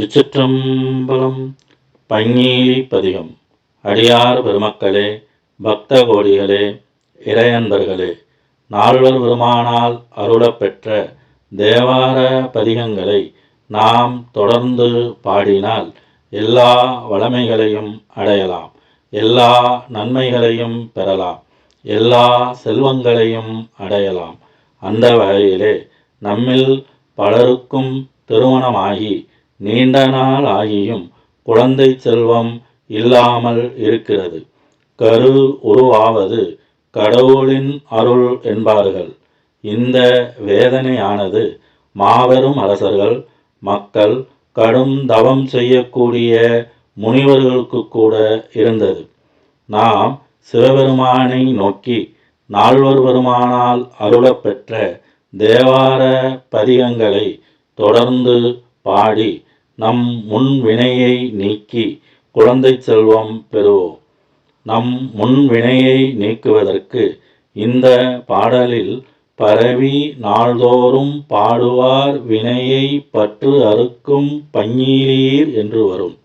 திருச்சிற்றம்பலம் பங்கீலி பதிகம். அடியார் பெருமக்களே பக்த கோடிகளே இறையன்பர்களே நால்வர் பெருமானால் அருளப்பெற்ற தேவார பதிகங்களை நாம் தொடர்ந்து பாடினால் எல்லா வளமைகளையும் அடையலாம் எல்லா நன்மைகளையும் பெறலாம் எல்லா செல்வங்களையும் அடையலாம். அந்த வகையிலே நம்மில் பலருக்கும் திருமணமாகி நீண்ட நாள் ஆகியும் குழந்தை செல்வம் இல்லாமல் இருக்கிறது. கரு உருவாவது கடவுளின் அருள் என்பார்கள். இந்த வேதனையானது மாபெரும் அரசர்கள் மக்கள் கடும் தவம் செய்யக்கூடிய முனிவர்களுக்கு கூட இருந்தது. நாம் சிவபெருமானை நோக்கி நால்வர் பெருமானால் அருளப்பெற்ற தேவார பதிகங்களை தொடர்ந்து பாடி நம் முன் வினையை நீக்கி குழந்தை செல்வம் பெறுவோம் நம் முன் வினையை நீக்குவதற்கு இந்த பாடலில் பரவி நாள்தோறும் பாடுவார் வினையை பற்று அறுக்கும் பஞ்சீலீர் என்று வரும்.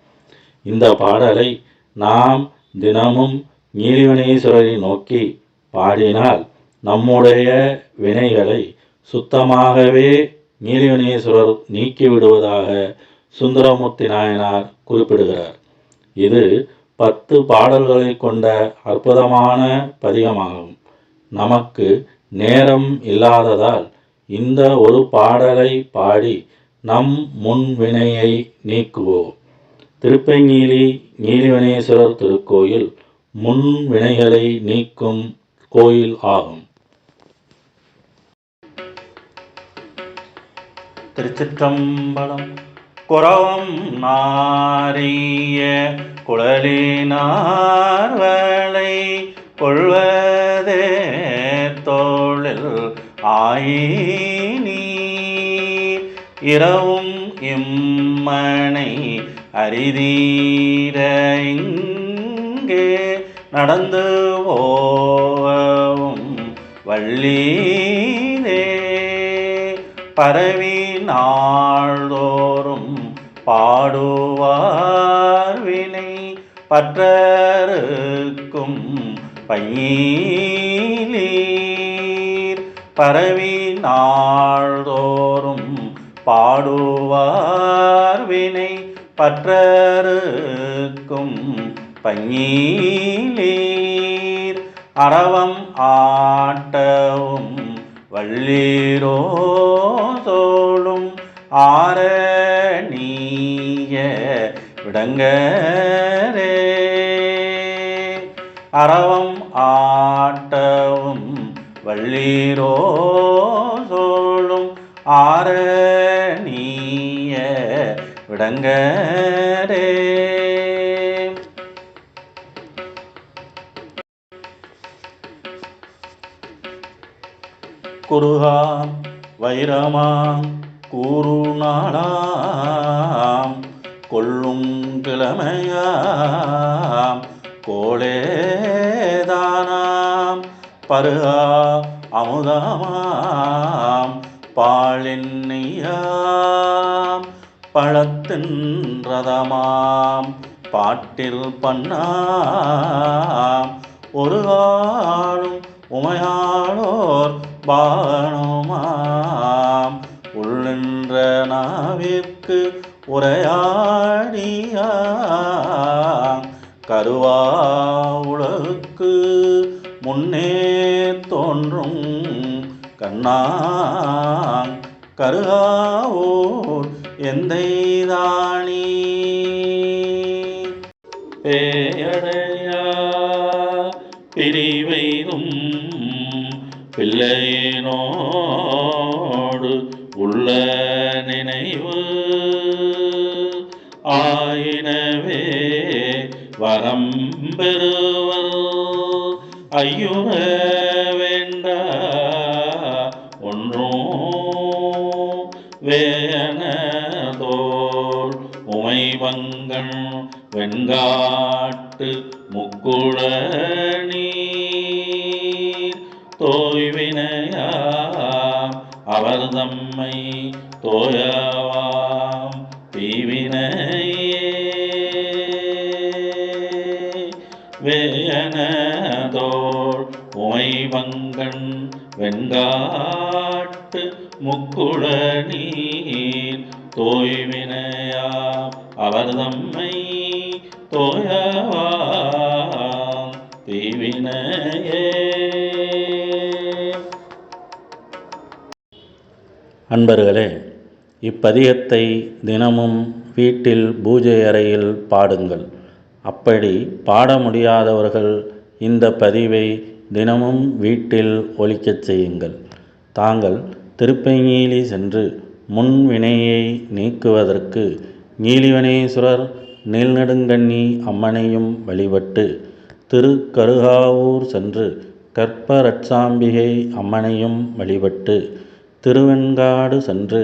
இந்த பாடலை நாம் தினமும் நீலிவனேஸ்வரரை நோக்கி பாடினால் நம்முடைய வினைகளை சுத்தமாகவே நீலிவனேஸ்வரர் நீக்கிவிடுவதாக சுந்தரமூர்த்தி நாயனார் குறிப்பிடுகிறார். இது பத்து பாடல்களை கொண்ட அற்புதமான பதிகமாகும். நமக்கு நேரம் இல்லாததால் இந்த ஒரு பாடலை பாடி நம் முன் வினையை நீக்குவோம். திருப்பங்கீலி நீலிவனேஸ்வரர் திருக்கோயில் முன்வினைகளை நீக்கும் கோயில் ஆகும். திருச்சிற்றம்பலம் குறவம் நாரிய குழலினார்வளை கொள்வதே தோளில் ஆயினி இரவும் இம்மனை அரிதீர இங்கே நடந்து ஓவும் வள்ளீரே. பரவி நாள்தோறும் பாடுவார் வினை பற்றருக்கும் பையீலீர். பரவி நாள்தோறும் பாடுவார் வினை பற்றருக்கும் பையீலீர். அறவம் ஆட்டவும் வள்ளீரோ இளங்கரே. அறவம் ஆட்டவும் வள்ளீரோ சோழும் ஆர நீய விடங்கரே. குருகாம் வைரமாம் கூறுநாளாம் கொள்ளும் கிழமையாம் கோளேதானாம் பருகா அமுதமாம். பாழின்னியாம் பழத்தின் ரதமாம். பாட்டில் பண்ணாம். ஒரு ஆளும் உமையாளோர் பானுமாம் உள்ளின்ற நாவிற்கு உரையாடியா கருவா உலகுக்கு முன்னே தோன்றும் கண்ணாங் கருகாவோர் எந்தைதானி? பேயடையா பிரிவைதும் பிள்ளையினோடு உள்ள நினைவு ஆயினவே வரம் பெறுவர். ஐயுற வேண்ட ஒன்றும் வேனதோல் உமைவங்கள் வெண்காட்டு முக்குழனி தோய்வினையா அவர் தம்மை தோயவாம் வேயனதோர் உமை வெண்காட்டு முக்குள நீர் தோய்வினையாம் அவர் தோயவாம் தீவினையே. அன்பர்களே இப்பதிகத்தை தினமும் வீட்டில் பூஜை அறையில் பாடுங்கள். அப்படி பாட முடியாதவர்கள் இந்த பதிவை தினமும் வீட்டில் ஒலிக்கச் செய்யுங்கள். தாங்கள் திருப்பைஞீலி சென்று முன் வினையை நீக்குவதற்கு நீலிவனேஸ்வரர் நீல்நெடுங்கண்ணி அம்மனையும் வழிபட்டு திருக்கருகாவூர் சென்று கற்பரட்சாம்பிகை அம்மனையும் வழிபட்டு திருவெண்காடு சென்று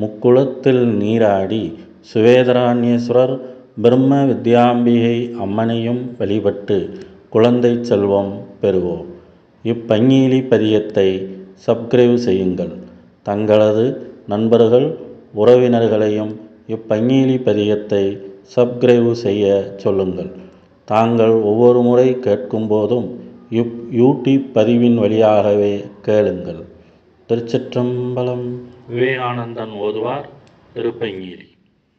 முக்குளத்தில் நீராடி சுவேதராண்யேஸ்வரர் பிரம்ம வித்யாம்பிகை அம்மனையும் வழிபட்டு குழந்தை செல்வம் பெறுவோம். இப்பங்கீலி பதியத்தை சப்ஸ்கிரைப் செய்யுங்கள். தங்களது நண்பர்கள் உறவினர்களையும் இப்பங்கீலி பதியத்தை சப்ஸ்கிரைப் செய்ய சொல்லுங்கள். தாங்கள் ஒவ்வொரு முறை கேட்கும்போதும் இப் யூடியூப் பதிவின் வழியாகவே கேளுங்கள். திருச்சிற்றம்பலம் விவேகானந்தன் ஓதுவார் திருப்பங்கீரி.